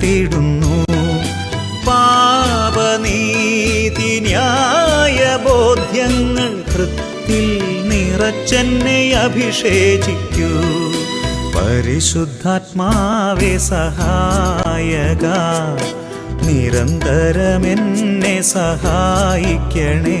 തകർത്തിടുന്നു പാപനീതി ന്യായ ബോധ്യങ്ങൾ കൃത്തിൽ നിറച്ചെന്നെ അഭിഷേചിക്കൂ. പരിശുദ്ധാത്മാവേ സഹായക നിരന്തരമെന്നെ സഹായിക്കണേ.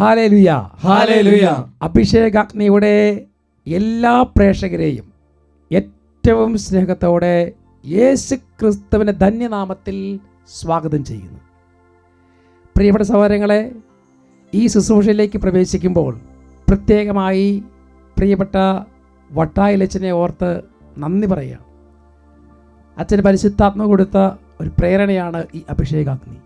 ഹാലേലുയ. ഹാലേലുയ. അഭിഷേകാഗ്നിയുടെ എല്ലാ പ്രേക്ഷകരെയും ഏറ്റവും സ്നേഹത്തോടെ യേശു ക്രിസ്തുവിന്റെ ധന്യനാമത്തിൽ സ്വാഗതം ചെയ്യുന്നു. പ്രിയപ്പെട്ട സഹോദരങ്ങളെ ഈ ശുശ്രൂഷയിലേക്ക് പ്രവേശിക്കുമ്പോൾ പ്രത്യേകമായി പ്രിയപ്പെട്ട വട്ടായിലച്ചനെ ഓർത്ത് നന്ദി പറയുക അച്ഛൻ പരിശുദ്ധാത്മ കൊടുത്ത ഒരു പ്രേരണയാണ് ഈ അഭിഷേകാഗ്നി.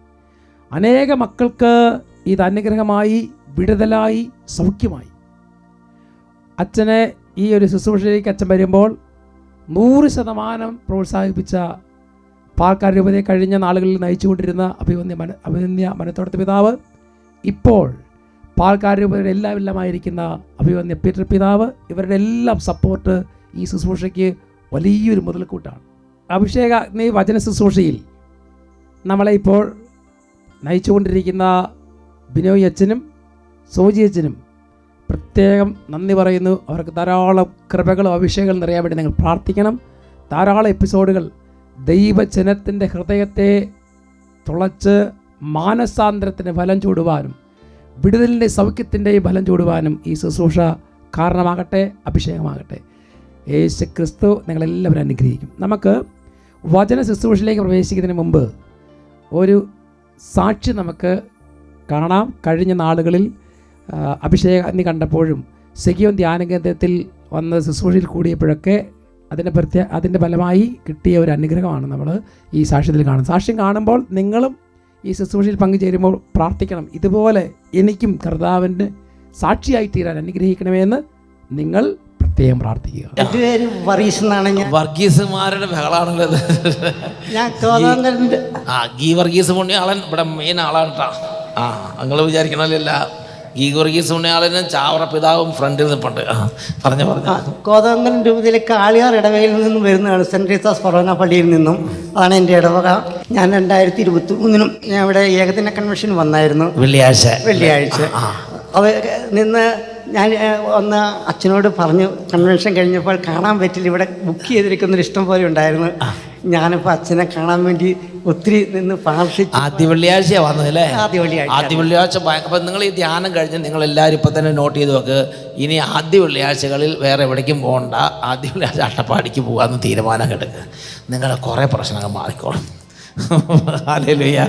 അനേക മക്കൾക്ക് ഇത് അനുഗ്രഹമായി വിടുതലായി സൗഖ്യമായി. അച്ഛനെ ഈ ഒരു ശുശ്രൂഷയിലേക്ക് അച്ഛൻ വരുമ്പോൾ നൂറ് ശതമാനം പ്രോത്സാഹിപ്പിച്ച പാൽക്കാർ രൂപതയെ കഴിഞ്ഞ നാളുകളിൽ നയിച്ചുകൊണ്ടിരുന്ന അഭിവന്യ മന അഭിവന്യ മനത്തോടത്തെ പിതാവ് ഇപ്പോൾ പാൽക്കാർ രൂപതയുടെ എല്ലാം എല്ലാമായിരിക്കുന്ന അഭിവന്യ പീറ്റർ പിതാവ് ഇവരുടെ എല്ലാം സപ്പോർട്ട് ഈ ശുശ്രൂഷയ്ക്ക് വലിയൊരു മുതൽക്കൂട്ടാണ്. അഭിഷേക നീ വചന ശുശ്രൂഷയിൽ നമ്മളെ ഇപ്പോൾ നയിച്ചുകൊണ്ടിരിക്കുന്ന ബിനോയ് അച്ഛനും സോജി അച്ഛനും പ്രത്യേകം നന്ദി പറയുന്നു. അവർക്ക് ധാരാളം കൃപകളും അഭിഷേകങ്ങളും നിറയാൻ വേണ്ടി നിങ്ങൾ പ്രാർത്ഥിക്കണം. ധാരാളം എപ്പിസോഡുകൾ ദൈവജനത്തിന്റെ ഹൃദയത്തെ തുളച്ച് മാനസാന്തരത്തിന് ഫലം ചൂടുവാനും വിടുതലിന്റെ സൗഖ്യത്തിന്റെയും ഫലം ചൂടുവാനും ഈ ശുശ്രൂഷ കാരണമാകട്ടെ അഭിഷേകമാകട്ടെ. യേശു ക്രിസ്തു നിങ്ങളെല്ലാവരും അനുഗ്രഹിക്കും. നമുക്ക് വചന ശുശ്രൂഷയിലേക്ക് പ്രവേശിക്കുന്നതിന് മുമ്പ് ഒരു സാക്ഷി നമുക്ക് കാണാം. കഴിഞ്ഞ നാളുകളിൽ അഭിഷേകാഗ്നി കണ്ടപ്പോഴും സെഗിയോൻ ധ്യാന കേന്ദ്രത്തിൽ വന്ന് ശുശ്രൂഷയിൽ കൂടിയപ്പോഴൊക്കെ അതിന്റെ പ്രത്യേക അതിന്റെ ഫലമായി കിട്ടിയ ഒരു അനുഗ്രഹമാണ് നമ്മൾ ഈ സാക്ഷ്യത്തിൽ കാണുന്നത്. സാക്ഷ്യം കാണുമ്പോൾ നിങ്ങളും ഈ ശുശ്രൂഷയിൽ പങ്കുചേരുമ്പോൾ പ്രാർത്ഥിക്കണം. ഇതുപോലെ എനിക്കും കർത്താവിന്റെ സാക്ഷിയായി തീരാൻ അനുഗ്രഹിക്കണമെന്ന് നിങ്ങൾ പ്രത്യേകം പ്രാർത്ഥിക്കുക. എന്റെ പേര് വറീസ് എന്നാണ് ഞാൻ വർഗീസുമാരുടെ ബഹളാണല്ലോ ഞാൻ ആ ഗീ വർഗീസ് പുണ്യാളൻ ഇവിടെ മെയിൻ ആളാണ് കേട്ടോ ആ നിങ്ങൾ വിചാരിക്കണമല്ല ഗീ ഉണ്ണിയാളനും ചാവറ പിതാവും ഫ്രണ്ടിൽ നിൽപ്പുണ്ട് പറഞ്ഞു പറഞ്ഞു. കോതങ്കൻ രൂപതയിലെ കാളിയാർ ഇടവകയിൽ നിന്നും വരുന്നതാണ് സെന്റ് റീസാസ് ഫൊറോന പള്ളിയിൽ നിന്നും. അതാണ് എന്റെ ഇടവക. ഞാൻ രണ്ടായിരത്തി ഇരുപത്തി മൂന്നിനും ഞാൻ ഇവിടെ ഏകദിന കൺവെൻഷൻ വന്നായിരുന്നു. വെള്ളിയാഴ്ച. വെള്ളിയാഴ്ച. അത് നിന്ന് ഞാൻ ഒന്ന് അച്ഛനോട് പറഞ്ഞു കൺവെൻഷൻ കഴിഞ്ഞപ്പോൾ കാണാൻ പറ്റില്ല ഇവിടെ ബുക്ക് ചെയ്തിരിക്കുന്നൊരു ഇഷ്ടം പോലെ ഉണ്ടായിരുന്നു. ഞാനിപ്പോൾ അച്ഛനെ കാണാൻ വേണ്ടി ഒത്തിരി നിന്ന് പ്രാർത്ഥിച്ചു. ആദ്യ വെള്ളിയാഴ്ചയാണ് വന്നതല്ലേ? ആദ്യ വെള്ളിയാഴ്ച. ആദ്യ വെള്ളിയാഴ്ച അപ്പം നിങ്ങൾ ഈ ധ്യാനം കഴിഞ്ഞ് നിങ്ങൾ എല്ലാവരും ഇപ്പം തന്നെ നോട്ട് ചെയ്ത് വെക്ക്. ഇനി ആദ്യ വെള്ളിയാഴ്ചകളിൽ വേറെ എവിടേക്കും പോകണ്ട ആദ്യ വെള്ളിയാഴ്ച അട്ടപ്പാടിക്ക് പോകാമെന്ന് തീരുമാനം എടുക്കുക നിങ്ങളെ കുറേ പ്രശ്നങ്ങൾ മാറിക്കോളും. ഹാലേലുയ്യ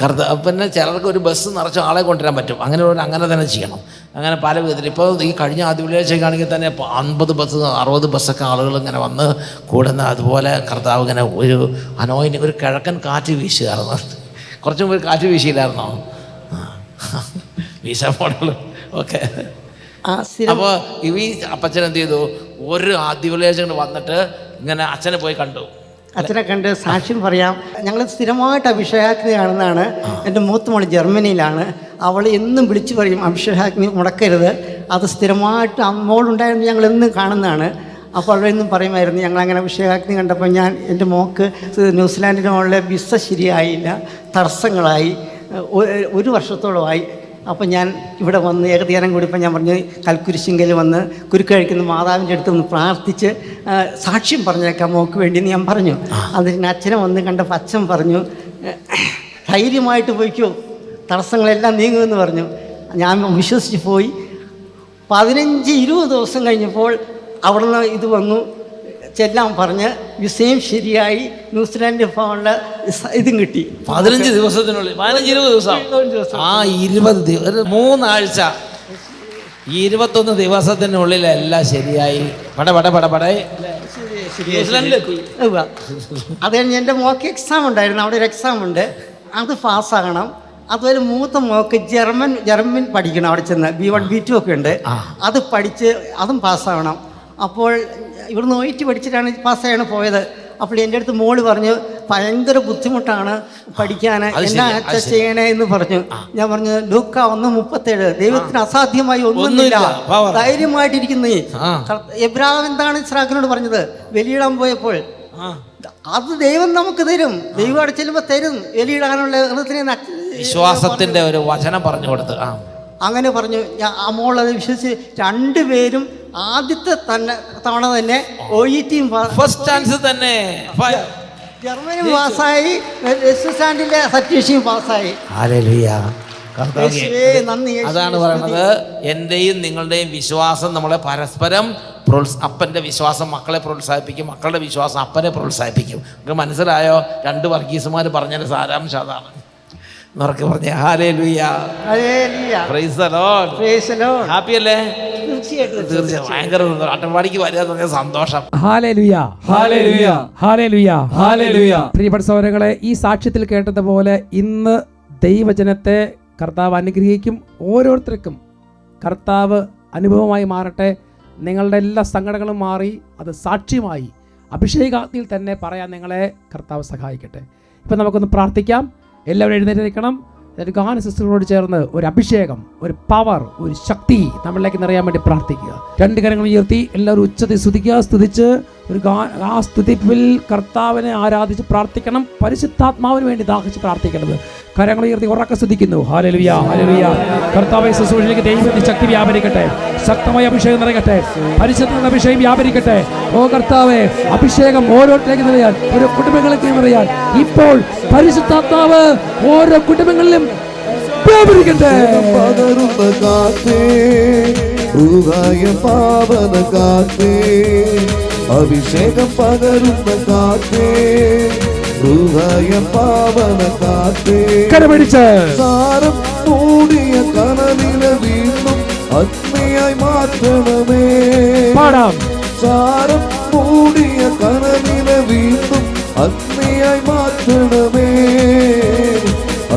കർത്ത പിന്നെ ചിലർക്ക് ഒരു ബസ് നിറച്ച് ആളെ കൊണ്ടുവരാൻ പറ്റും. അങ്ങനെ ഒരു അങ്ങനെ തന്നെ ചെയ്യണം. അങ്ങനെ പല വിധത്തിൽ ഇപ്പോൾ ഈ കഴിഞ്ഞ ആദ്യ വെള്ളിയാഴ്ചയ്ക്കാണെങ്കിൽ തന്നെ അൻപത് ബസ് അറുപത് ബസ്സൊക്കെ ആളുകൾ ഇങ്ങനെ വന്ന് കൂടുന്ന അതുപോലെ കർത്താവ് ഇങ്ങനെ ഒരു അനോയിന് ഒരു കിഴക്കൻ കാറ്റ് വീശുകയായിരുന്നു. കുറച്ചും മുമ്പ് കാറ്റ് വീശിയില്ലായിരുന്നോ. വീശാൻ പോണല്ലോ. ഓക്കെ. അപ്പോൾ ഈ അപ്പച്ചൻ എന്ത് ചെയ്തു? ഒരു ആദ്യ വെള്ളിയാഴ്ച വന്നിട്ട് ഇങ്ങനെ അച്ഛനെ പോയി കണ്ടു. അച്ഛനെ കണ്ട് സാക്ഷ്യം പറയാം. ഞങ്ങൾ സ്ഥിരമായിട്ട് അഭിഷേകാഗ്നി കാണുന്നതാണ്. എന്റെ മൂത്ത മോൾ ജർമ്മനിയിലാണ്. അവൾ എന്നും വിളിച്ചു പറയും അഭിഷേകാഗ്നി മുടക്കരുത്. അത് സ്ഥിരമായിട്ട് മോളുണ്ടായിരുന്നു ഞങ്ങൾ എന്നും കാണുന്നതാണ്. അപ്പോൾ അവളെന്നും പറയുമായിരുന്നു ഞങ്ങൾ അങ്ങനെ അഭിഷേകാഗ്നി കണ്ടപ്പോൾ ഞാൻ എന്റെ മോക്ക് ന്യൂസിലാൻഡിന്റെ മോളിലെ വിസ ശരിയായില്ല. തടസ്സങ്ങളായി. ഒരു വർഷത്തോളമായി. അപ്പോൾ ഞാൻ ഇവിടെ വന്ന് ഏകദേശം കൂടിയപ്പോൾ ഞാൻ പറഞ്ഞു കൽക്കുരിശിങ്കൽ വന്ന് കുരുക്ക് കഴിക്കുന്ന മാതാവിന്റെ അടുത്ത് ഒന്ന് പ്രാർത്ഥിച്ച് സാക്ഷ്യം പറഞ്ഞേക്കാം മോക്ക് വേണ്ടി എന്ന് ഞാൻ പറഞ്ഞു. അതിന് അച്ഛനെ വന്ന് കണ്ടപ്പോൾ അച്ഛൻ പറഞ്ഞു ധൈര്യമായിട്ട് പോയിക്കോ തടസ്സങ്ങളെല്ലാം നീങ്ങുമെന്ന് പറഞ്ഞു. ഞാൻ വിശ്വസിച്ച് പോയി. പതിനഞ്ച് ഇരുപത് ദിവസം കഴിഞ്ഞപ്പോൾ അവിടുന്ന് ഇത് വന്നു. ചെല്ലാൻ പറഞ്ഞ് വിസയും ശരിയായി ന്യൂസിലാൻഡ് സ- ഇതും കിട്ടി. പതിനഞ്ച് ദിവസത്തിനുള്ളിൽ പതിനഞ്ച് ഇരുപത് ദിവസം. ആ ഇരുപത് ദിവസം മൂന്നാഴ്ച. ഇരുപത്തൊന്ന് ദിവസത്തിനുള്ളിൽ എല്ലാം ശരിയായി. പട പട പട പട. അത് കഴിഞ്ഞ് എന്റെ മോക്ക് എക്സാം ഉണ്ടായിരുന്നു. അവിടെ ഒരു എക്സാം ഉണ്ട്. അത് പാസ്സാകണം അതുപോലെ മൂത്ത മോക്ക് ജർമ്മൻ ജർമ്മൻ പഠിക്കണം അവിടെ ചെന്ന്. ബി വൺ ബി ടു ഒക്കെ ഉണ്ട്. അത് പഠിച്ച് അതും പാസ്സാകണം അപ്പോൾ ഇവിടുന്ന് ഒയിറ്റ് പഠിച്ചിട്ടാണ് പാസ്സായാണ് പോയത്. അപ്പോൾ എന്റെ അടുത്ത് മോൾ പറഞ്ഞു ഭയങ്കര ബുദ്ധിമുട്ടാണ് പഠിക്കാൻ എന്നാ അച്ഛ ചെയ്യണേ? എന്ന് പറഞ്ഞു. ഞാൻ പറഞ്ഞു ലൂക്ക ഒന്ന് മുപ്പത്തേഴ്. ദൈവത്തിന് അസാധ്യമായി ഒന്നുമില്ല. ധൈര്യമായിട്ടിരിക്കുന്നേ. എബ്രാഹിം എന്താണ് ഇസ്രാഖിനോട് പറഞ്ഞത്? വെളിയിടാൻ പോയപ്പോൾ. അത് ദൈവം നമുക്ക് തരും. ദൈവം അവിടെ ചെല്ലുമ്പോൾ തരും. വെളിയിടാനുള്ള വിശ്വാസത്തിന്റെ ഒരു വചനം പറഞ്ഞു കൊടുത്ത് അങ്ങനെ പറഞ്ഞു. ഞാൻ ആ മോളത് വിശ്വസിച്ച് രണ്ടുപേരും ആദ്യത്തെ തന്നെ തവണ തന്നെ ഒ ഇ ടിയും ഫസ്റ്റ് ചാൻസ് തന്നെ. ജർമ്മനി പാസ്സായി. പാസ്സായി. കർത്താവേ, യേശുവേ, നന്ദി യേശുവേ, അതാണ് പറയുന്നത്. എന്റെയും നിങ്ങളുടെയും വിശ്വാസം നമ്മളെ പരസ്പരം പ്രോത്സ അപ്പന്റെ വിശ്വാസം മക്കളെ പ്രോത്സാഹിപ്പിക്കും മക്കളുടെ വിശ്വാസം അപ്പനെ പ്രോത്സാഹിപ്പിക്കും. നിങ്ങൾക്ക് മനസ്സിലായോ? രണ്ട് വർഗീസുമാർ പറഞ്ഞതിന്റെ സാരാംശം അതാണ്. എന്നൊക്കെ പറഞ്ഞ. ഹാലേ ലുയ്യ. ഹാപ്പി അല്ലേ? തീർച്ചയായിട്ടും ഭയങ്കര സന്തോഷം. വരിക. പ്രിയപ്പെട്ട സഹോദരങ്ങളെ ഈ സാക്ഷ്യത്തിൽ കേട്ടതുപോലെ ഇന്ന് ദൈവജനത്തെ കർത്താവ് അനുഗ്രഹിക്കും ഓരോരുത്തർക്കും. കർത്താവ് അനുഭവമായി മാറട്ടെ. നിങ്ങളുടെ എല്ലാ സങ്കടങ്ങളും മാറി അത് സാക്ഷ്യമായി. അഭിഷേകാഗ്നിയിൽ തന്നെ പറയാൻ നിങ്ങളെ കർത്താവ് സഹായിക്കട്ടെ. ഇപ്പം നമുക്കൊന്ന് പ്രാർത്ഥിക്കാം. എല്ലാവരും എഴുന്നേറ്റ് നിൽക്കണം എന്നിട്ട് ഗാന സിസ്റ്ററോട് ചേർന്ന് ഒരു അഭിഷേകം ഒരു പവർ ഒരു ശക്തി നമ്മളിലേക്ക് നിറയാൻ വേണ്ടി പ്രാർത്ഥിക്കുക. രണ്ട് കരങ്ങൾ ഉയർത്തി എല്ലാവരും ഉച്ചത്തിൽ സ്തുതിക്കുക സ്തുതിച്ച് ഒരു ആ സ്തുതിപ്പിൽ കർത്താവിനെ ആരാധിച്ച് പ്രാർത്ഥിക്കണം പരിശുദ്ധാത്മാവിന് വേണ്ടി ദാഹിച്ച് പ്രാർത്ഥിക്കണത് കരങ്ങൾ ഉയർത്തി ഉറക്കെ സ്തുതിക്കുന്നു. ശക്തി വ്യാപരിക്കട്ടെ. ശക്തമായ അഭിഷേകം നിറയട്ടെ. പരിശുദ്ധ അഭിഷേകം വ്യാപരിക്കട്ടെ. ഓ കർത്താവെ അഭിഷേകം ഓരോരുത്തരേക്ക് നിറയാൻ ഓരോ കുടുംബങ്ങളിലേക്ക് നിറയാൻ. ഇപ്പോൾ പരിശുദ്ധാത്മാവ് ഓരോ കുടുംബങ്ങളിലും വ്യാപരിക്കട്ടെ. കാത്തേ പാവന കാത്തേ അഭിഷേകം പകരുന്ന കാത്തേ ൃഹായ പാവന കാത്തേ കരപിടിച്ച് സാരം മൂടിയ കനവില വീണ്ടും അഗ്നിയായി മാറ്റണമേ പാടാം സാരം മൂടിയ കനവില വീണ്ടും അഗ്നിയായി മാറ്റണമേ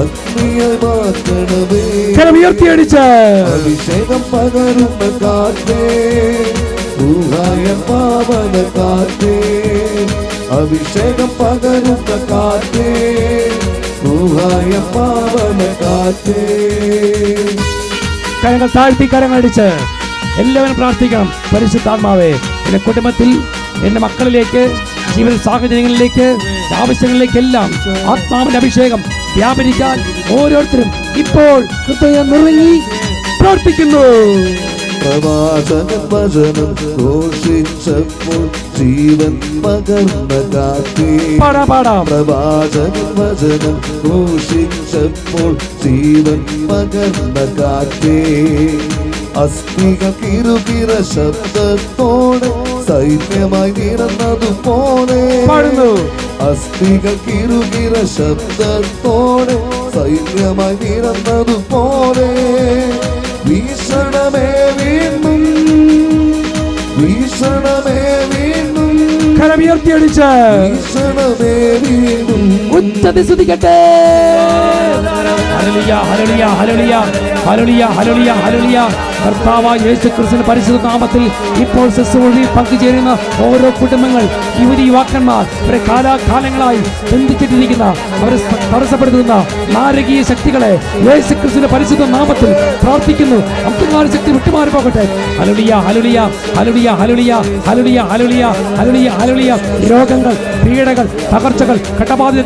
അഗ്നിയായി മാറ്റണമേ കരമുയർത്തിയടിച്ച് അഭിഷേകം പകരുന്ന കാറ്റേ ഊഹായ പാവന കാത്തേ അഭിഷേകം പകരുന്ന കാത്തേ ഊഹായ പാവന കാത്തേ കരങ്ങൾ താഴ്ത്തി കരങ്ങളടിച്ച് എല്ലാവരും പ്രാർത്ഥിക്കണം. പരിശുദ്ധാത്മാവേ എന്റെ കുടുംബത്തിൽ എന്റെ മക്കളിലേക്ക് ജീവിത സാഹചര്യങ്ങളിലേക്ക് ആവശ്യങ്ങളിലേക്കെല്ലാം ആത്മാവിന്റെ അഭിഷേകം വ്യാപരിക്കാൻ ഓരോരുത്തരും ഇപ്പോൾ ഹൃദയം നിറങ്ങി പ്രാർത്ഥിക്കുന്നു. പ്രവാചകൻ ഭജനം ഘോഷിച്ചപ്പോൾ ജീവൻ പകർന്ന കാറ്റേ പാടാം ഭജനം ഘോഷിച്ചപ്പോൾ ജീവൻ പകർന്ന കാത്തേ അസ്ഥിക കിരുകിര ശബ്ദത്തോടെ സൈന്യമായി നിറന്നതുപോലെ അസ്ഥിക കിരുകിര ശബ്ദത്തോടെ സൈന്യമായി നിറന്നതുപോലെ വീശണമേ വീണ്ടും. വീശണമേ വീണ്ടും. കരമുയർത്തിയടിച്ച് വീശണമേ വീണ്ടും. ഉച്ചതി സ്തുതിക്കട്ടെ. കർത്താവായ യേശു ക്രിസ്തുവിന്റെ പരിശുദ്ധ നാമത്തിൽ ഇപ്പോൾ ശുശ്രൂഷയിൽ പങ്കുചേരുന്ന ഓരോ കുടുംബങ്ങൾ യുവതി യുവാക്കന്മാർ അവരെ കാലാകാലങ്ങളായി ബന്ധിച്ചിട്ടിരിക്കുന്ന അവരെ തടസ്സപ്പെടുത്തുന്ന നാരകീയ ശക്തികളെ യേശു ക്രിസ്തുവിന്റെ പരിശുദ്ധ നാമത്തിൽ പ്രാർത്ഥിക്കുന്നു അന്ധകാര ശക്തി വിട്ടുമാറി പോകട്ടെ ഹലുളിയ ഹലുളിയ ഹലുളിയ ഹലുളിയ ഹലുളിയ ഹലുളിയ ഹലുളിയ ഹലുളിയ രോഗങ്ങൾ പീഡകൾ തകർച്ചകൾ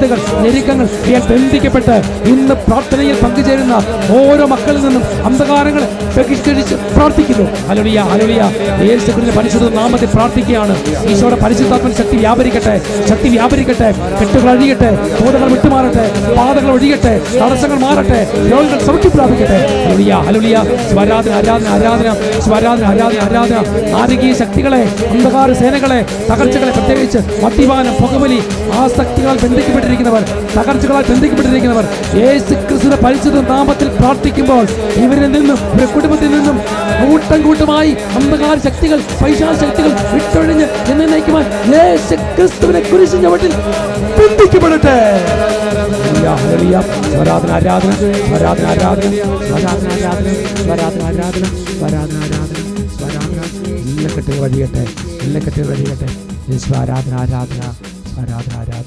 കടബാധ്യതകൾ ഞെരുക്കങ്ങൾ ബന്ധിക്കപ്പെട്ട് ഇന്ന് പ്രാർത്ഥനയിൽ പങ്കുചേരുന്ന ഓരോ മക്കളിൽ നിന്നും അന്ധകാരങ്ങൾ ബഹിഷ്കരിച്ച് പ്രാർത്ഥിക്കുന്നു. അലുളിയ അലുളിയ യേശുക്രിസ്തുവിന്റെ പരിശുദ്ധ നാമത്തിൽ പ്രാർത്ഥിക്കുകയാണ്. ഈശോയുടെ പരിശുദ്ധാത്മൻ ശക്തി വ്യാപരിക്കട്ടെ ശക്തി വ്യാപരിക്കട്ടെ. കെട്ടുകൾ അഴിയട്ടെ ബോധങ്ങൾ വിട്ടുമാറട്ടെ പാതകൾ ഒഴിയട്ടെ തടസ്സങ്ങൾ മാറട്ടെ രോഗികൾ സൗഖ്യം പ്രാപിക്കട്ടെ. അലുളിയ അലുളിയ സ്വരാധന ആരാധന ആരാധന സ്വരാധന ആരാധന ആരാധന. ആരോഗ്യ ശക്തികളെ അന്ധകാര സേനകളെ തകർച്ചകളെ പ്രത്യേകിച്ച് മദ്യപാനം പുകവലി ആ ശക്തികളാൽ ബന്ധിക്കപ്പെട്ടിരിക്കുന്നവർ തകർച്ചകളാൽ ബന്ധിക്കപ്പെട്ടിരിക്കുന്നവർ യേശു ക്രിസ്തുവിന്റെ പരിശുദ്ധ നാമത്തിൽ പ്രാർത്ഥിക്കുമ്പോൾ ഇവരിൽ നിന്നും ഒരു കുടുംബത്തിൽ നിന്നും കൂട്ടം കൂട്ടമായി അന്ധകാര ശക്തികൾ പൈശാ ശക്തികൾ വിട്ടൊഴിഞ്ഞ് എന്നെ നയിക്കുവാൻ യേശു ക്രിസ്തുവിനെ കുരിശിന്റെ ചവിട്ടിൽ ഹല്ലേലൂയ. സ്വരാധന ആരാധന സ്വരാധന ആരാധന സ്വരാധന ആരാധന സ്വരാധന ആരാധന സ്വരാധന ആരാധന സ്വരാധന. എല്ലാ വഴിയട്ടെ എല്ലാ കെട്ടുകൾ വഴിയട്ടെ ആരാധന ആരാധന ആരാധന.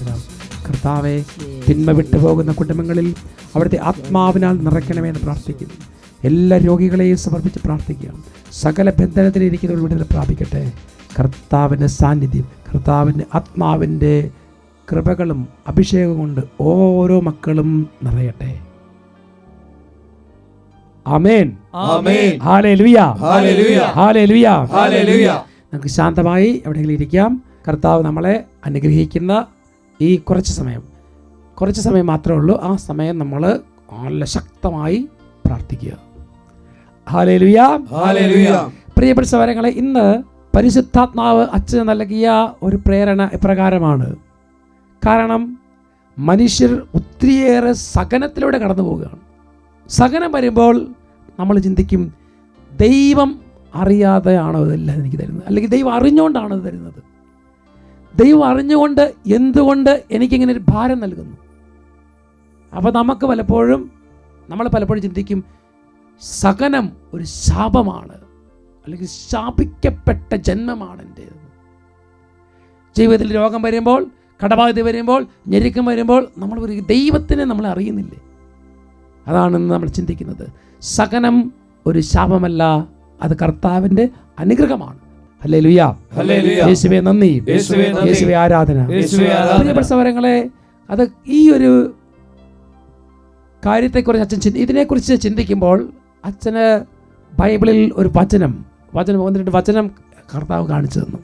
കർത്താവെ തിന്മ വിട്ടുപോകുന്ന കുടുംബങ്ങളിൽ അവിടുത്തെ ആത്മാവിനാൽ നിറയ്ക്കണമെന്ന് പ്രാർത്ഥിക്കുന്നു. എല്ലാ രോഗികളെയും സമർപ്പിച്ച് പ്രാർത്ഥിക്കുക. സകല ബന്ധനത്തിലിരിക്കുന്നവർ വിടുതൽ പ്രാപിക്കട്ടെ. കർത്താവിന്റെ സാന്നിധ്യം കർത്താവിന്റെ ആത്മാവിന്റെ കൃപകളും അഭിഷേകം കൊണ്ട് ഓരോ മക്കളും നിറയട്ടെ. ആമേൻ. ആമേൻ. ഹാലേലുയ. ഹാലേലുയ. നമുക്ക് ശാന്തമായി എവിടെയെങ്കിലും ഇരിക്കാം. കർത്താവ് നമ്മളെ അനുഗ്രഹിക്കുന്ന ഈ കുറച്ച് സമയം. കുറച്ച് സമയം മാത്രമേ ഉള്ളൂ. ആ സമയം നമ്മൾ നല്ല ശക്തമായി പ്രാർത്ഥിക്കുക. പ്രിയപ്പെട്ട സഹോദരങ്ങളെ ഇന്ന് പരിശുദ്ധാത്മാവ് അച്ഛന് നൽകിയ ഒരു പ്രേരണ ഇപ്രകാരമാണ്. കാരണം മനുഷ്യർ ഒത്തിരിയേറെ സഹനത്തിലൂടെ കടന്നു പോവുകയാണ്. സഹനം വരുമ്പോൾ നമ്മൾ ചിന്തിക്കും ദൈവം അറിയാതെയാണോ ഇതെല്ലാം എനിക്ക് തരുന്നത്? അല്ലെങ്കിൽ ദൈവം അറിഞ്ഞുകൊണ്ടാണ് ഇത് തരുന്നത്? ദൈവം അറിഞ്ഞുകൊണ്ട് എന്തുകൊണ്ട് എനിക്കിങ്ങനെ ഒരു ഭാരം നൽകുന്നു? അപ്പോൾ നമുക്ക് പലപ്പോഴും നമ്മൾ പലപ്പോഴും ചിന്തിക്കും സകനം ഒരു ശാപമാണ് അല്ലെങ്കിൽ ശാപിക്കപ്പെട്ട ജന്മമാണ് എന്റേത് ജീവിതത്തിൽ രോഗം വരുമ്പോൾ കടബാധ്യത വരുമ്പോൾ ഞെരുക്കം വരുമ്പോൾ നമ്മൾ ഒരു ദൈവത്തിനെ നമ്മൾ അറിയുന്നില്ലേ? അതാണ് ഇന്ന് നമ്മൾ ചിന്തിക്കുന്നത്. സകനം ഒരു ശാപമല്ല അത് കർത്താവിന്റെ അനുഗ്രഹമാണ്. അല്ലേ ലുയാ. യേശുവേ നന്ദി. യേശുവേ ആരാധന. അത് ഈ ഒരു കാര്യത്തെക്കുറിച്ച് അച്ഛൻ ഇതിനെക്കുറിച്ച് ചിന്തിക്കുമ്പോൾ അച്ഛന് ബൈബിളിൽ ഒരു വചനം വചനം ഒന്നിട്ട് വചനം കർത്താവ് കാണിച്ചു തന്നു.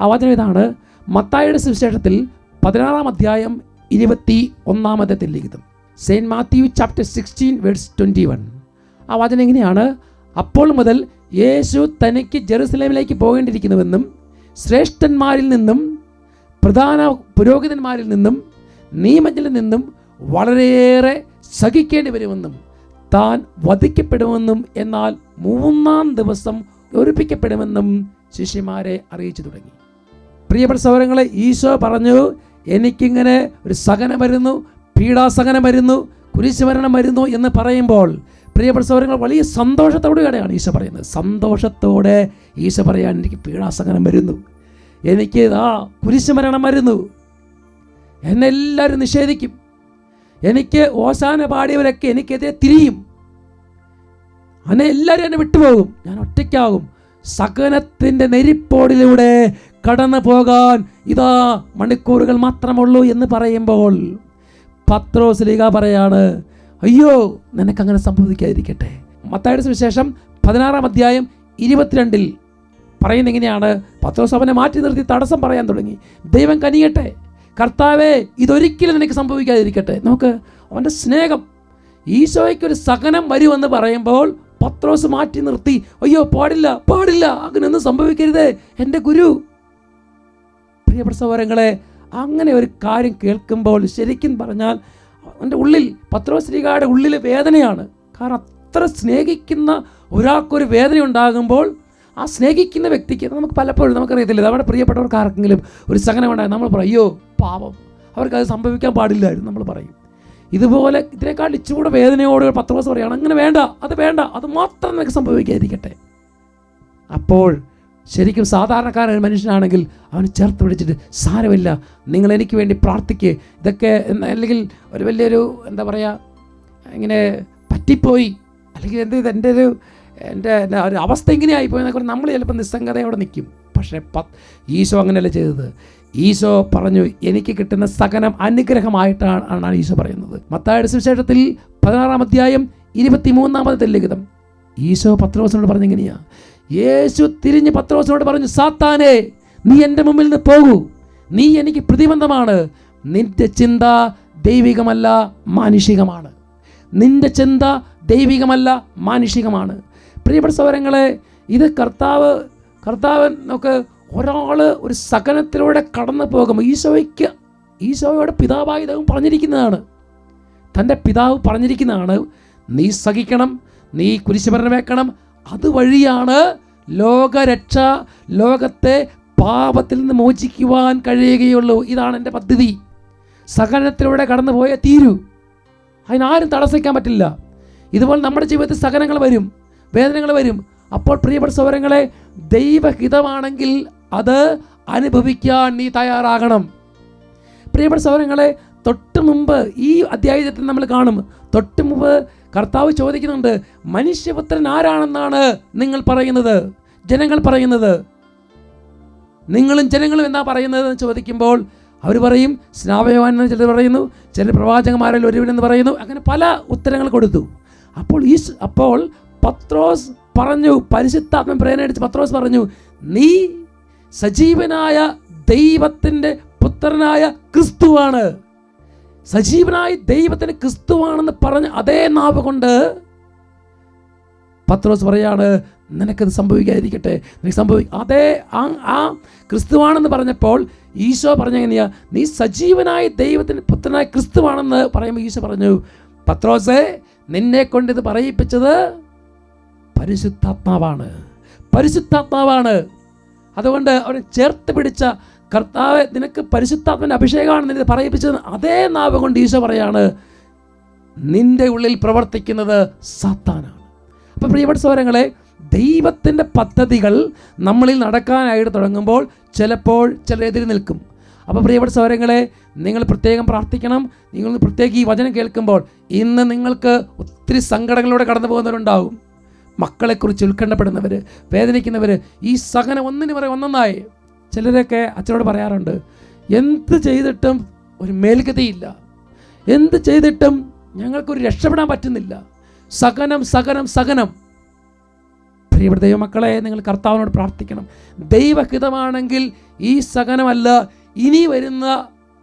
ആ വചനം ഇതാണ് മത്തായുടെ സുവിശേഷത്തിൽ പതിനാറാം അധ്യായം ഇരുപത്തി ഒന്നാമത്തെ ലിഖിതം saint Matthew chapter sixteen verse twenty one ആ വചനം എങ്ങനെയാണ്? അപ്പോൾ മുതൽ യേശു തനിക്ക് ജെറുസലേമിലേക്ക് പോകേണ്ടിയിരിക്കുന്നുവെന്നും ശ്രേഷ്ഠന്മാരിൽ നിന്നും പ്രധാന പുരോഹിതന്മാരിൽ നിന്നും നിയമജ്ഞനിൽ നിന്നും വളരെയേറെ സഹിക്കേണ്ടി വരുമെന്നും താൻ വധിക്കപ്പെടുമെന്നും എന്നാൽ മൂന്നാം ദിവസം ഒരുപ്പിക്കപ്പെടുമെന്നും ശിഷ്യന്മാരെ അറിയിച്ചു തുടങ്ങി. പ്രിയപ്പെട്ട സൗരങ്ങളെ ഈശോ പറഞ്ഞു എനിക്കിങ്ങനെ ഒരു സഹനം വരുന്നു പീഡാസഹനം വരുന്നു കുരിശുമരണം വരുന്നു എന്ന് പറയുമ്പോൾ പ്രിയപ്പെട്ട സൗകര്യങ്ങൾ വലിയ സന്തോഷത്തോടുകൂടെയാണ് ഈശോ പറയുന്നത്. സന്തോഷത്തോടെ ഈശോ പറയാൻ എനിക്ക് പീഡാസഹനം വരുന്നു. എനിക്ക് ആ കുരിശുമരണം വരുന്നു. എന്നെ എല്ലാവരും നിഷേധിക്കും. എനിക്ക് ഓശാന പാടിയവരൊക്കെ എനിക്കെതിരെ തിരിയും. അങ്ങനെ എല്ലാവരും എന്നെ വിട്ടുപോകും. ഞാൻ ഒറ്റയ്ക്കാകും. സകനത്തിന്റെ നെരിപ്പോടിലൂടെ കടന്നു പോകാൻ ഇതാ മണിക്കൂറുകൾ മാത്രമുള്ളൂ എന്ന് പറയുമ്പോൾ പത്രോസ് ലീഗ പറയാണ് അയ്യോ നിനക്കങ്ങനെ സംഭവിക്കാതിരിക്കട്ടെ. മത്തായുടെ സുവിശേഷം പതിനാറാം അധ്യായം ഇരുപത്തിരണ്ടിൽ പറയുന്ന എങ്ങനെയാണ് പത്രോസ് അവനെ മാറ്റി നിർത്തി തടസ്സം പറയാൻ തുടങ്ങി. ദൈവം കനിയട്ടെ. കർത്താവേ ഇതൊരിക്കലും നിനക്ക് സംഭവിക്കാതിരിക്കട്ടെ. നമുക്ക് അവന്റെ സ്നേഹം. ഈശോയ്ക്കൊരു സഹനം വരുമെന്ന് പറയുമ്പോൾ പത്രോസ് മാറ്റി നിർത്തി. അയ്യോ പാടില്ല പാടില്ല അങ്ങനെയൊന്നും സംഭവിക്കരുതേ. എന്റെ ഗുരു. പ്രിയപ്പെട്ട സഹോദരങ്ങളെ അങ്ങനെ ഒരു കാര്യം കേൾക്കുമ്പോൾ ശരിക്കും പറഞ്ഞാൽ എന്റെ ഉള്ളിൽ പത്രോശ്രീകാരുടെ ഉള്ളിൽ വേദനയാണ്. കാരണം അത്ര സ്നേഹിക്കുന്ന ഒരാൾക്കൊരു വേദന ഉണ്ടാകുമ്പോൾ ആ സ്നേഹിക്കുന്ന വ്യക്തിക്ക് നമുക്ക് പലപ്പോഴും നമുക്കറിയത്തില്ല. നമ്മുടെ പ്രിയപ്പെട്ടവർക്ക് ആർക്കെങ്കിലും ഒരു സഹനം ഉണ്ടായി നമ്മൾ പറയും അയ്യോ പാപം അവർക്ക് അത് സംഭവിക്കാൻ പാടില്ലായിരുന്നു നമ്മൾ പറയും. ഇതുപോലെ ഇതിനേക്കാൾ ഇച്ചുകൂടെ വേദനയോട് പത്രോസ് പറയുകയാണ് അങ്ങനെ വേണ്ട അത് വേണ്ട അത് മാത്രം നിനക്ക് സംഭവിക്കാതിരിക്കട്ടെ. അപ്പോൾ ശരിക്കും സാധാരണക്കാരൻ മനുഷ്യനാണെങ്കിൽ അവന് ചേർത്ത് പിടിച്ചിട്ട് സാരമില്ല. നിങ്ങൾ എനിക്ക് വേണ്ടി പ്രാർത്ഥിക്കുക ഇതൊക്കെ അല്ലെങ്കിൽ ഒരു വലിയൊരു എന്താ പറയുക ഇങ്ങനെ പറ്റിപ്പോയി. അല്ലെങ്കിൽ എന്ത് ഇത് എന്റെ ഒരു എന്റെ എന്റെ ഒരു അവസ്ഥ ഇങ്ങനെയായിപ്പോയി എന്നൊക്കെ നമ്മൾ ചിലപ്പോൾ നിസ്സംഗതയോടെ നിൽക്കും. പക്ഷേ പ ഈശോ അങ്ങനെയല്ല ചെയ്തത്. ഈശോ പറഞ്ഞു എനിക്ക് കിട്ടുന്ന സകനം അനുഗ്രഹമായിട്ടാണ് ആണ് ഈശോ പറയുന്നത്. മത്തായുടെ സുവിശേഷത്തിൽ പതിനാറാം അധ്യായം ഇരുപത്തി മൂന്നാമത്തെ ലിഖിതം ഈശോ പത്രോസിനോട് പറഞ്ഞെങ്ങനെയാ യേശു തിരിഞ്ഞ് പത്രോസിനോട് പറഞ്ഞു സാത്താനെ നീ എന്റെ മുമ്പിൽ നിന്ന് പോകൂ. നീ എനിക്ക് പ്രതിബന്ധമാണ്. നിന്റെ ചിന്ത ദൈവികമല്ല മാനുഷികമാണ്. നിന്റെ ചിന്ത ദൈവികമല്ല മാനുഷികമാണ്. പ്രിയപ്പെട്ട സൗരങ്ങളെ ഇത് കർത്താവ് കർത്താവ് നമുക്ക് ഒരാൾ ഒരു സകനത്തിലൂടെ കടന്നു പോകുമ്പോൾ ഈശോയ്ക്ക് ഈശോയോട് പിതാവായ ദൈവം പറഞ്ഞിരിക്കുന്നതാണ്. തന്റെ പിതാവ് പറഞ്ഞിരിക്കുന്നതാണ് നീ സഹിക്കണം നീ കുരിശുമരണം വെക്കണം അതുവഴിയാണ് ലോകരക്ഷ ലോകത്തെ പാപത്തിൽ നിന്ന് മോചിക്കുവാൻ കഴിയുകയുള്ളൂ. ഇതാണ് എന്റെ പദ്ധതി. സഹനത്തിലൂടെ കടന്നു പോയ തീരൂ അതിനാരും തടസ്സിക്കാൻ പറ്റില്ല. ഇതുപോലെ നമ്മുടെ ജീവിതത്തിൽ സഹനങ്ങൾ വരും വേദനകൾ വരും. അപ്പോൾ പ്രിയപ്പെട്ട സൗരങ്ങളെ ദൈവഹിതമാണെങ്കിൽ അത് അനുഭവിക്കാൻ നീ തയ്യാറാകണം. പ്രിയപ്പെട്ട സൗരങ്ങളെ തൊട്ട് മുമ്പ് ഈ അധ്യായത്തിൽ നമ്മൾ കാണും. തൊട്ട് മുമ്പ് കർത്താവ് ചോദിക്കുന്നുണ്ട് മനുഷ്യപുത്രൻ ആരാണെന്നാണ് നിങ്ങൾ പറയുന്നത്? ജനങ്ങൾ പറയുന്നത്. നിങ്ങളും ജനങ്ങളും എന്താ പറയുന്നത് എന്ന് ചോദിക്കുമ്പോൾ അവർ പറയും സ്നാപയവാൻ എന്ന് ചിലർ പറയുന്നു ചില പ്രവാചകന്മാരിൽ ഒരുവനെന്ന് പറയുന്നു അങ്ങനെ പല ഉത്തരങ്ങൾ കൊടുത്തു. അപ്പോൾ ഈ അപ്പോൾ പത്രോസ് പറഞ്ഞു പരിശുദ്ധാത്മ പ്രേരണയടിച്ച് പത്രോസ് പറഞ്ഞു നീ സജീവനായ ദൈവത്തിന്റെ പുത്രനായ ക്രിസ്തുവാണ്. സജീവനായ ദൈവത്തിന് ക്രിസ്തുവാണെന്ന് പറഞ്ഞ അതേ നാവ് കൊണ്ട് പത്രോസ് പറയാണ് നിനക്കത് സംഭവിക്കാതിരിക്കട്ടെ. നിനക്ക് സംഭവി അതേ ആ ആ ക്രിസ്തുവാണെന്ന് പറഞ്ഞപ്പോൾ ഈശോ പറഞ്ഞ എങ്ങനെയാ നീ സജീവനായ ദൈവത്തിന് പുത്രനായ ക്രിസ്തുവാണെന്ന് പറയുമ്പോൾ ഈശോ പറഞ്ഞു പത്രോസേ നിന്നെ കൊണ്ട് ഇത് പറയിപ്പിച്ചത് പരിശുദ്ധാത്മാവാണ്. പരിശുദ്ധാത്മാവാണ്. അതുകൊണ്ട് അവനെ ചേർത്ത് പിടിച്ച കർത്താവ് നിനക്ക് പരിശുദ്ധാത്മന്റെ അഭിഷേകമാണ് നിന്നെ പറയിപ്പിച്ചത് അതേ നാവ് കൊണ്ട് ഈശോ പറയാണ് നിന്റെ ഉള്ളിൽ പ്രവർത്തിക്കുന്നത് സാത്താനാണ്. അപ്പം പ്രിയപ്പെട്ട സൗരങ്ങളെ ദൈവത്തിന്റെ പദ്ധതികൾ നമ്മളിൽ നടക്കാനായിട്ട് തുടങ്ങുമ്പോൾ ചിലപ്പോൾ ചിലരെതിരി നിൽക്കും. അപ്പോൾ പ്രിയപ്പെട്ട സൗരങ്ങളെ നിങ്ങൾ പ്രത്യേകം പ്രാർത്ഥിക്കണം. നിങ്ങൾ പ്രത്യേകം ഈ വചനം കേൾക്കുമ്പോൾ ഇന്ന് നിങ്ങൾക്ക് ഒത്തിരി സങ്കടങ്ങളിലൂടെ കടന്നു പോകുന്നവരുണ്ടാവും. മക്കളെക്കുറിച്ച് ഉത്കണ്ഠപ്പെടുന്നവർ വേദനിക്കുന്നവർ ഈ സഹനം ഒന്നിന് പറയും ഒന്നൊന്നായി. ചിലരൊക്കെ അച്ഛനോട് പറയാറുണ്ട് എന്ത് ചെയ്തിട്ടും ഒരു മേൽഗതിയില്ല. എന്ത് ചെയ്തിട്ടും ഞങ്ങൾക്കൊരു രക്ഷപ്പെടാൻ പറ്റുന്നില്ല. സകനം സകനം സകനം പ്രിയപ്പെട്ട ദൈവമക്കളെ നിങ്ങൾ കർത്താവിനോട് പ്രാർത്ഥിക്കണം. ദൈവഹിതമാണെങ്കിൽ ഈ സകനമല്ല ഇനി വരുന്ന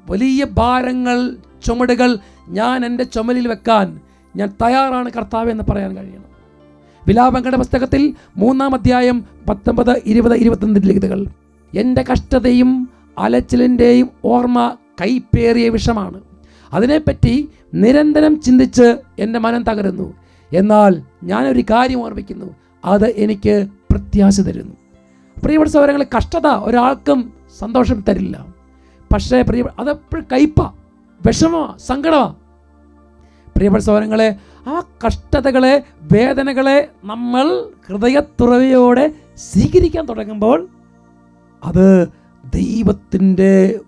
വലിയ ഭാരങ്ങൾ ചുമടുകൾ ഞാൻ എന്റെ ചുമലിൽ വെക്കാൻ ഞാൻ തയ്യാറാണ് കർത്താവ് എന്ന് പറയാൻ കഴിയണം. വിലാപങ്ങളുടെ പുസ്തകത്തിൽ മൂന്നാം അധ്യായം പത്തൊമ്പത് ഇരുപത് ഇരുപത്തൊന്നിന്റെ ലിഖിതകൾ. എന്റെ കഷ്ടതയും അലച്ചിലിന്റെയും ഓർമ്മ കൈപ്പേറിയ വിഷമാണ്. അതിനെപ്പറ്റി നിരന്തരം ചിന്തിച്ച് എന്റെ മനം തകരുന്നു. എന്നാൽ ഞാനൊരു കാര്യം ഓർമ്മിക്കുന്നു. അത് എനിക്ക് പ്രത്യാശ തരുന്നു. പ്രിയപ്പെട്ട സൗകര്യങ്ങൾ കഷ്ടത ഒരാൾക്കും സന്തോഷം തരില്ല. പക്ഷേ പ്രിയ അതെപ്പോഴും കയ്പ വിഷമോ സങ്കടമാ. പ്രിയപ്പെട്ട സൗരങ്ങളെ ആ കഷ്ടതകളെ വേദനകളെ നമ്മൾ ഹൃദയത്തുറവയോടെ സ്വീകരിക്കാൻ തുടങ്ങുമ്പോൾ അത് ദൈവത്തിന്റെ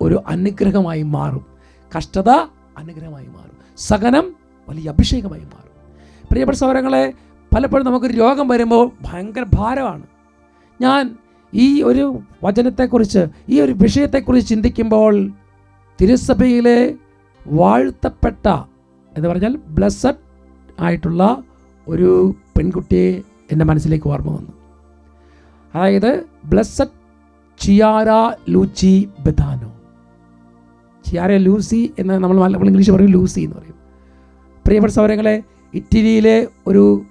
ഒരു അനുഗ്രഹമായി മാറും. കഷ്ടത അനുഗ്രഹമായി മാറും. സഹനം വലിയ അഭിഷേകമായി മാറും. പ്രിയപ്പെട്ട സൗരങ്ങളെ പലപ്പോഴും നമുക്കൊരു രോഗം വരുമ്പോൾ ഭയങ്കര ഭാരമാണ്. ഞാൻ ഈ ഒരു വചനത്തെക്കുറിച്ച് ഈ ഒരു വിഷയത്തെക്കുറിച്ച് ചിന്തിക്കുമ്പോൾ തിരുസഭയിലെ വാഴ്ത്തപ്പെട്ട എന്ന് പറഞ്ഞാൽ ബ്ലസ്സഡ് ആയിട്ടുള്ള ഒരു പെൺകുട്ടിയെ എന്റെ മനസ്സിലേക്ക് ഓർമ്മ വന്നു. അതായത് ബ്ലസ്സഡ് ചിയാര ലൂച്ചി ബെദാനോ ചിയാര ലൂസി എന്ന് നമ്മൾ നമ്മൾ ഇംഗ്ലീഷ് പറയും ലൂസി എന്ന് പറയും. പ്രിയപ്പെട്ട സൗരങ്ങളെ ഇറ്റലിയിലെ ഒരു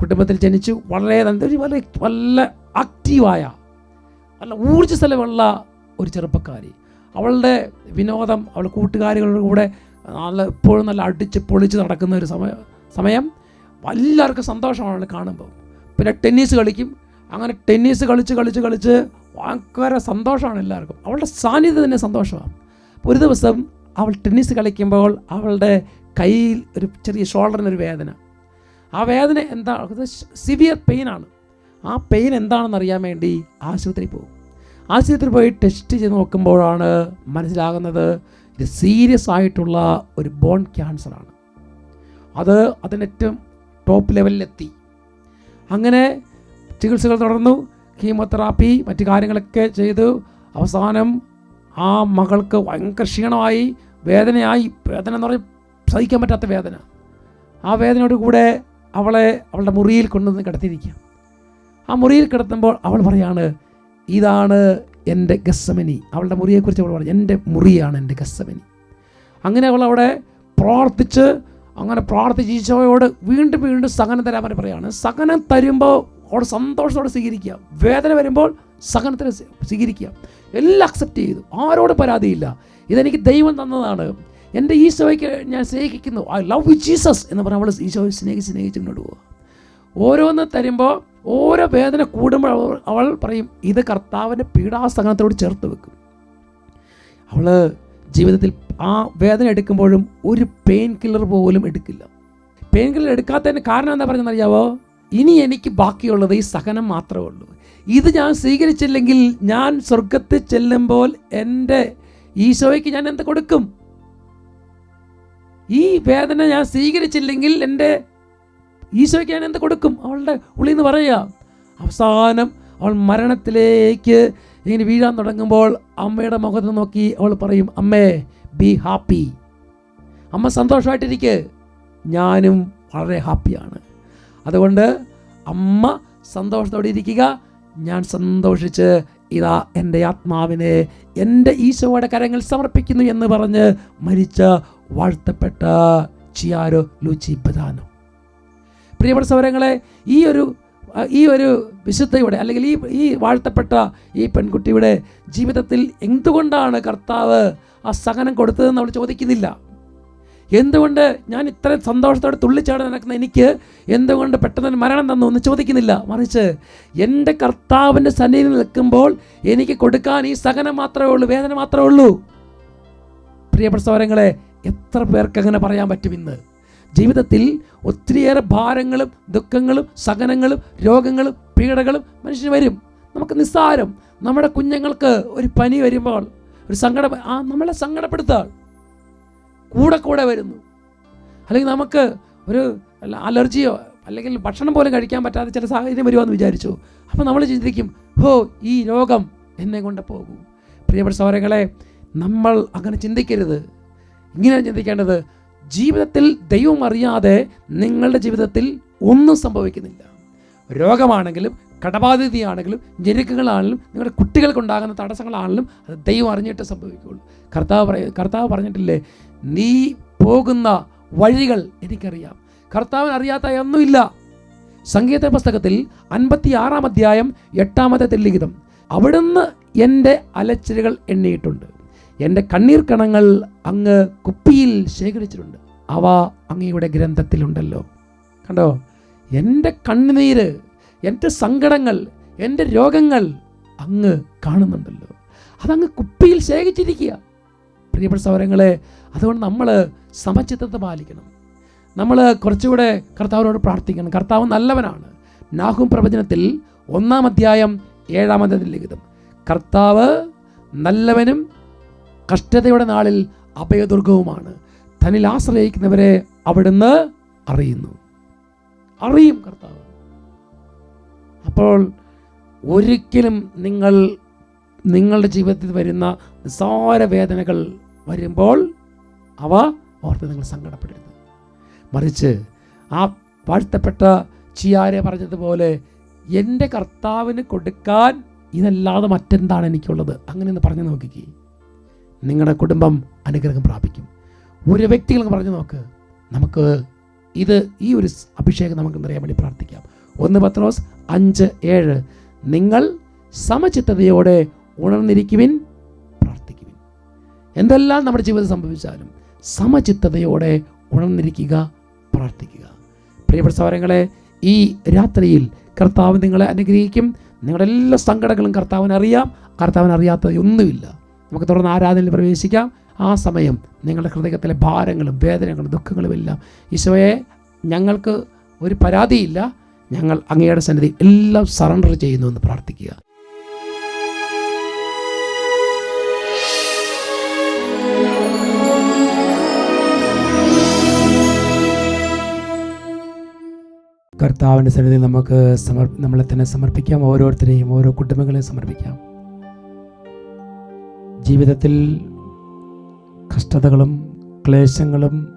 കുടുംബത്തിൽ ജനിച്ച് വളരെ നല്ല വളരെ നല്ല ആക്റ്റീവായ നല്ല ഊർജസ്വലമുള്ള ഒരു ചെറുപ്പക്കാരി. അവളുടെ വിനോദം അവൾ കൂട്ടുകാരികളുടെ കൂടെ നല്ല എപ്പോഴും നല്ല അടിച്ച് പൊളിച്ച് നടക്കുന്ന ഒരു സമയം സമയം. എല്ലാവർക്കും സന്തോഷമാണ് കാണുമ്പോൾ. പിന്നെ ടെന്നീസ് കളിക്കും. അങ്ങനെ ടെന്നീസ് കളിച്ച് കളിച്ച് കളിച്ച് ഭയങ്കര സന്തോഷമാണ് എല്ലാവർക്കും. അവളുടെ സാന്നിധ്യം തന്നെ സന്തോഷമാണ്. ഒരു ദിവസം അവൾ ടെന്നീസ് കളിക്കുമ്പോൾ അവളുടെ കയ്യിൽ ഒരു ചെറിയ ഷോൾഡറിനൊരു വേദന. ആ വേദന എന്താ? സിവിയർ പെയിനാണ് ആ പെയിൻ എന്താണെന്ന് അറിയാൻ വേണ്ടി ആശുപത്രി പോകും. ആശുപത്രി പോയി ടെസ്റ്റ് ചെയ്ത് നോക്കുമ്പോഴാണ് മനസ്സിലാകുന്നത് ഇത് സീരിയസ് ആയിട്ടുള്ള ഒരു ബോൺ ക്യാൻസറാണ് അത് അതിനേറ്റവും ടോപ്പ് ലെവലിലെത്തി അങ്ങനെ ചികിത്സകൾ തുടർന്നു കീമോതെറാപ്പി മറ്റു കാര്യങ്ങളൊക്കെ ചെയ്തു. അവസാനം ആ മകൾക്ക് ഭയങ്കര ക്ഷീണമായി വേദനയായി. വേദന എന്ന് പറഞ്ഞാൽ സഹിക്കാൻ പറ്റാത്ത വേദന. ആ വേദനയോട് കൂടെ അവളെ അവളുടെ മുറിയിൽ കൊണ്ടുവന്ന് കിടത്തിയിരിക്കുക. ആ മുറിയിൽ കിടത്തുമ്പോൾ അവൾ പറയാണ് ഇതാണ് എന്റെ ഗസ്സമനി. അവളുടെ മുറിയെക്കുറിച്ച് അവൾ പറഞ്ഞു എന്റെ മുറിയാണ് എന്റെ ഗസ്സമനി. അങ്ങനെ അവൾ അവിടെ പ്രാർത്ഥിച്ച് അങ്ങനെ പ്രാർത്ഥിച്ച് വീണ്ടും വീണ്ടും സഹനം തരാൻ പറയാണ്. സഹനം തരുമ്പോൾ അവൾ സന്തോഷത്തോടെ സ്വീകരിക്കുക. വേദന വരുമ്പോൾ സഹനത്തിന് സ്വീ- സ്വീകരിക്കുക. എല്ലാം അക്സെപ്റ്റ് ചെയ്തു. ആരോട് പരാതിയില്ല. ഇതെനിക്ക് ദൈവം തന്നതാണ്. എന്റെ ഈശോയ്ക്ക് ഞാൻ സ്നേഹിക്കുന്നു. ഐ ലവ് ജീസസ് എന്ന് പറഞ്ഞാൽ അവൾ ഈശോയെ സ്നേഹിച്ച് സ്നേഹിച്ച് മുന്നോട്ട് പോവുക. ഓരോന്ന് തരുമ്പോൾ ഓരോ വേദന കൂടുമ്പോൾ അവൾ അവൾ പറയും ഇത് കർത്താവിന്റെ പീഡാസഹനത്തോട് ചേർത്ത് വെക്കും. അവൾ ജീവിതത്തിൽ ആ വേദന എടുക്കുമ്പോഴും ഒരു പെയിൻ കില്ലർ പോലും എടുക്കില്ല. പെയിൻ കില്ലർ എടുക്കാത്തതിന് കാരണം എന്താ പറഞ്ഞെന്നറിയാവോ ഇനി എനിക്ക് ബാക്കിയുള്ളത് ഈ സഹനം മാത്രമേ ഉള്ളൂ. ഇത് ഞാൻ സ്വീകരിച്ചില്ലെങ്കിൽ ഞാൻ സ്വർഗത്തിൽ ചെല്ലുമ്പോൾ എന്റെ ഈശോയ്ക്ക് ഞാൻ എന്ത് കൊടുക്കും? ഈ വേദന ഞാൻ സ്വീകരിച്ചില്ലെങ്കിൽ എന്റെ ഈശോയ്ക്ക് ഞാൻ എന്ത് കൊടുക്കും? അവളുടെ ഉള്ളിൽ നിന്ന് പറയുക. അവസാനം അവൾ മരണത്തിലേക്ക് ഇങ്ങനെ വീഴാൻ തുടങ്ങുമ്പോൾ അമ്മയുടെ മുഖത്ത് നോക്കി അവൾ പറയും അമ്മേ ബി ഹാപ്പി അമ്മ സന്തോഷമായിട്ടിരിക്കുക ഞാനും വളരെ ഹാപ്പിയാണ് അതുകൊണ്ട് അമ്മ സന്തോഷത്തോടെ ഇരിക്കുക. ഞാൻ സന്തോഷിച്ച് ഇതാ എന്റെ ആത്മാവിനെ എന്റെ ഈശോയുടെ കരങ്ങൾ സമർപ്പിക്കുന്നു എന്ന് പറഞ്ഞ് മരിച്ച വാഴ്ത്തപ്പെട്ട ചിയാരോ ലൂച്ചി ബദാനോ. പ്രിയപ്പെട്ട സൗരങ്ങളെ ഈ ഒരു ഈ ഒരു വിശുദ്ധയുടെ അല്ലെങ്കിൽ ഈ ഈ വാഴ്ത്തപ്പെട്ട ഈ പെൺകുട്ടിയുടെ ജീവിതത്തിൽ എന്തുകൊണ്ടാണ് കർത്താവ് ആ സഹനം കൊടുത്തതെന്ന് അവൾ ചോദിക്കുന്നില്ല. എന്തുകൊണ്ട് ഞാൻ ഇത്ര സന്തോഷത്തോടെ തുള്ളിച്ചാടി നടക്കുന്ന എനിക്ക് എന്തുകൊണ്ട് പെട്ടെന്ന് മരണം തന്നു എന്ന് ചോദിക്കുന്നില്ല. മറിച്ച് എന്റെ കർത്താവിന്റെ സന്നിധി നിൽക്കുമ്പോൾ എനിക്ക് കൊടുക്കാൻ ഈ സഹനം മാത്രമേ ഉള്ളൂ വേദന മാത്രമേ ഉള്ളൂ. പ്രിയപ്പെട്ട സൗരങ്ങളെ എത്ര പേർക്ക് അങ്ങനെ പറയാൻ പറ്റും ഇന്ന്? ജീവിതത്തിൽ ഒത്തിരിയേറെ ഭാരങ്ങളും ദുഃഖങ്ങളും സഹനങ്ങളും രോഗങ്ങളും പീഡകളും മനുഷ്യന് വരും. നമുക്ക് നിസ്സാരം നമ്മുടെ കുഞ്ഞുങ്ങൾക്ക് ഒരു പനി വരുമ്പോൾ ഒരു സങ്കടം ആ നമ്മളെ സങ്കടപ്പെടുത്താൾ കൂടെ കൂടെ വരുന്നു. അല്ലെങ്കിൽ നമുക്ക് ഒരു അലർജിയോ അല്ലെങ്കിൽ ഭക്ഷണം പോലും കഴിക്കാൻ പറ്റാതെ ചില സാഹചര്യം വരുമെന്ന് വിചാരിച്ചു. അപ്പോൾ നമ്മൾ ചിന്തിക്കും ഹോ ഈ രോഗം എന്നെ കൊണ്ട് പോകൂ. പ്രിയപ്പെട്ട സഹോദരങ്ങളെ നമ്മൾ അങ്ങനെ ചിന്തിക്കരുത്. ഇങ്ങനെയാണ് ചിന്തിക്കേണ്ടത് ജീവിതത്തിൽ ദൈവം അറിയാതെ നിങ്ങളുടെ ജീവിതത്തിൽ ഒന്നും സംഭവിക്കുന്നില്ല. രോഗമാണെങ്കിലും കടബാധ്യതയാണെങ്കിലും ഞെരുക്കുകളാണെങ്കിലും നിങ്ങളുടെ കുട്ടികൾക്കുണ്ടാകുന്ന തടസ്സങ്ങളാണെങ്കിലും അത് ദൈവം അറിഞ്ഞിട്ട് സംഭവിക്കുകയുള്ളൂ. കർത്താവ് പറയ കർത്താവ് പറഞ്ഞിട്ടില്ലേ നീ പോകുന്ന വഴികൾ എനിക്കറിയാം. കർത്താവിന് അറിയാത്ത ഒന്നുമില്ല. സംഗീത പുസ്തകത്തിൽ അൻപത്തി ആറാം അധ്യായം എട്ടാമത്തെ തെല്ലിഖിതം അവിടുന്ന് എന്റെ അലച്ചിലുകൾ എണ്ണിയിട്ടുണ്ട്. എന്റെ കണ്ണീർ കണങ്ങൾ അങ്ങ് കുപ്പിയിൽ ശേഖരിച്ചിട്ടുണ്ട്. അവ അങ്ങയുടെ ഗ്രന്ഥത്തിലുണ്ടല്ലോ. കണ്ടോ? എന്റെ കണ്ണുനീര് എന്റെ സങ്കടങ്ങൾ എന്റെ രോഗങ്ങൾ അങ്ങ് കാണുന്നുണ്ടല്ലോ. അതങ്ങ് കുപ്പിയിൽ ശേഖരിച്ചിരിക്കുക. പ്രിയപ്പെട്ട സൗരങ്ങളെ അതുകൊണ്ട് നമ്മൾ സമചിത്തത പാലിക്കണം. നമ്മൾ കുറച്ചുകൂടെ കർത്താവിനോട് പ്രാർത്ഥിക്കണം. കർത്താവ് നല്ലവനാണ്. നാഹും പ്രവചനത്തിൽ ഒന്നാം അധ്യായം ഏഴാമത്തെ ലിഖിതം. കർത്താവ് നല്ലവനും കഷ്ടതയുടെ നാളിൽ അഭയദുർഗവുമാണ്. തന്നിൽ ആശ്രയിക്കുന്നവരെ അവിടുന്ന് അറിയുന്നു. അറിയും കർത്താവ്. അപ്പോൾ ഒരിക്കലും നിങ്ങൾ നിങ്ങളുടെ ജീവിതത്തിൽ വരുന്ന നിസ്സാര വേദനകൾ വരുമ്പോൾ അവ ഓർത്ത് നിങ്ങൾ സങ്കടപ്പെടരുത്. മറിച്ച് ആ വാഴ്ത്തപ്പെട്ട ചിയാരെ പറഞ്ഞതുപോലെ എന്റെ കർത്താവിന് കൊടുക്കാൻ ഇതല്ലാതെ മറ്റെന്താണ് എനിക്കുള്ളത്? അങ്ങനെ ഒന്ന് പറഞ്ഞു നോക്കിക്കേ. നിങ്ങളുടെ കുടുംബം അനുഗ്രഹം പ്രാപിക്കും. ഒരു വ്യക്തികൾക്ക് പറഞ്ഞു നോക്ക്. നമുക്ക് ഇത് ഈ ഒരു അഭിഷേകം നമുക്ക് നിറയാൻ വേണ്ടി പ്രാർത്ഥിക്കാം. ഒന്ന് പത്രോസ് അഞ്ച് ഏഴ്. നിങ്ങൾ സമചിത്തതയോടെ ഉണർന്നിരിക്കുവിൻ പ്രാർത്ഥിക്കുവിൻ. എന്തെല്ലാം നമ്മുടെ ജീവിതം സംഭവിച്ചാലും സമചിത്തതയോടെ ഉണർന്നിരിക്കുക പ്രാർത്ഥിക്കുക. പ്രിയപ്പെട്ട സഹോദരങ്ങളെ ഈ രാത്രിയിൽ കർത്താവ് നിങ്ങളെ അനുഗ്രഹിക്കും. നിങ്ങളുടെ എല്ലാ സങ്കടങ്ങളും കർത്താവിന് അറിയാം. കർത്താവിന് അറിയാത്തത് ഒന്നുമില്ല. നമുക്ക് തുടർന്ന് ആരാധനയിൽ പ്രവേശിക്കാം. ആ സമയം നിങ്ങളുടെ ഹൃദയത്തിലെ ഭാരങ്ങളും വേദനകളും ദുഃഖങ്ങളും എല്ലാം ഈശോയെ ഞങ്ങൾക്ക് ഒരു പരാതിയില്ല. ഞങ്ങൾ അങ്ങയുടെ സന്നിധി എല്ലാം സറണ്ടർ ചെയ്യുന്നു എന്ന് പ്രാർത്ഥിക്കുക. കർത്താവിന്റെ സന്നിധി നമുക്ക് സമർ നമ്മളെ തന്നെ സമർപ്പിക്കാം ഓരോരുത്തരെയും ഓരോ കുടുംബങ്ങളെയും സമർപ്പിക്കാം. ജീവിതത്തിൽ കഷ്ടതകളും ക്ലേശങ്ങളും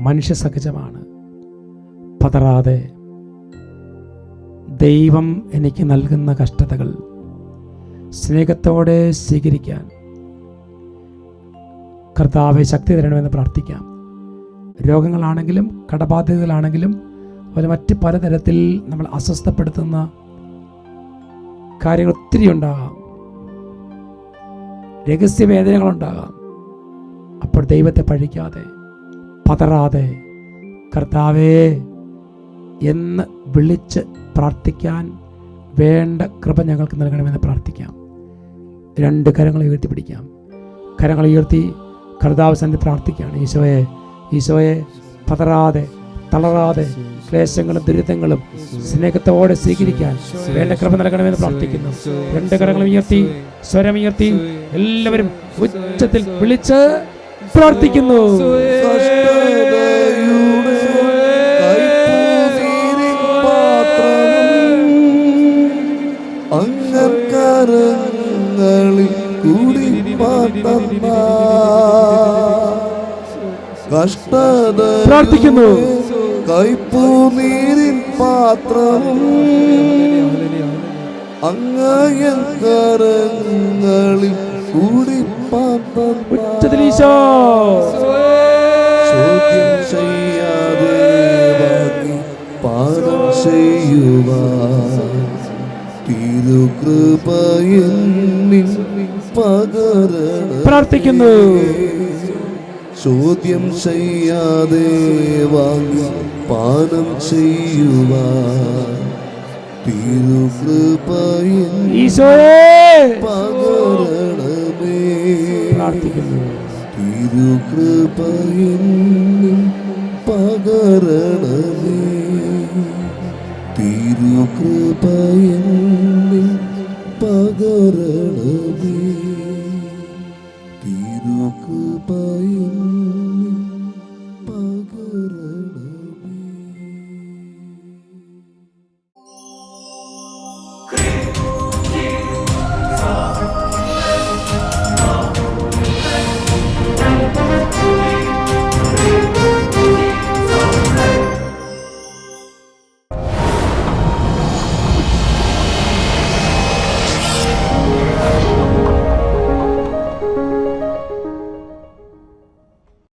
മനുഷ്യസഹജമാണ് പതറാതെ ദൈവം എനിക്ക് നൽകുന്ന കഷ്ടതകൾ സ്നേഹത്തോടെ സ്വീകരിക്കാൻ കർത്താവെ ശക്തി തരണമെന്ന് പ്രാർത്ഥിക്കാം. രോഗങ്ങളാണെങ്കിലും കടബാധ്യതകളാണെങ്കിലും അതുപോലെ മറ്റ് പലതരത്തിൽ നമ്മൾ അസ്വസ്ഥപ്പെടുത്തുന്ന കാര്യങ്ങൾ ഒത്തിരി ഉണ്ടാകാം. രഹസ്യവേദനകളുണ്ടാകാം. അപ്പോൾ ദൈവത്തെ പഴിക്കാതെ പതറാതെ കർത്താവേ എന്ന് വിളിച്ച് പ്രാർത്ഥിക്കാൻ വേണ്ട കൃപ ഞങ്ങൾക്ക് നൽകണമെന്ന് പ്രാർത്ഥിക്കാം. രണ്ട് കരങ്ങൾ ഉയർത്തി പിടിക്കാം. കരങ്ങൾ ഉയർത്തി കർത്താവ് സന്ധി പ്രാർത്ഥിക്കുകയാണ്. ഈശോയെ ഈശോയെ പതറാതെ തളരാതെ ക്ലേശങ്ങളും ദുരിതങ്ങളും സ്നേഹത്തോടെ സ്വീകരിക്കാൻ വേണ്ട കൃപ നൽകണമെന്ന് പ്രാർത്ഥിക്കുന്നു. രണ്ട് കരങ്ങൾ ഉയർത്തി സ്വരമുയർത്തി എല്ലാവരും ഉച്ചത്തിൽ വിളിച്ച് പ്രാർത്ഥിക്കുന്നു. കഷ്ടത പ്രാർത്ഥിക്കുന്നു. കൈപ്പൂ നീരിൻ പാത്രം. കൂടി കരങ്ങളിൽ കൂടി ഈശോ. ചോദ്യം ചെയ്യാതെ പാനം ചെയ്യുവാൻ. തിരുകൃപയെന്നിൽ പകരണ പ്രാർത്ഥിക്കുന്നു. ചോദ്യം ചെയ്യാതെ വാങ്ങി പാനം ചെയ്യുക പകരണമേ. പ്രാർത്ഥിക്കുന്നു. തിരുകൃപയെന്നിൽ പകരണമേ. തിരുകൃപയെന്നിൽ പകരണമേ.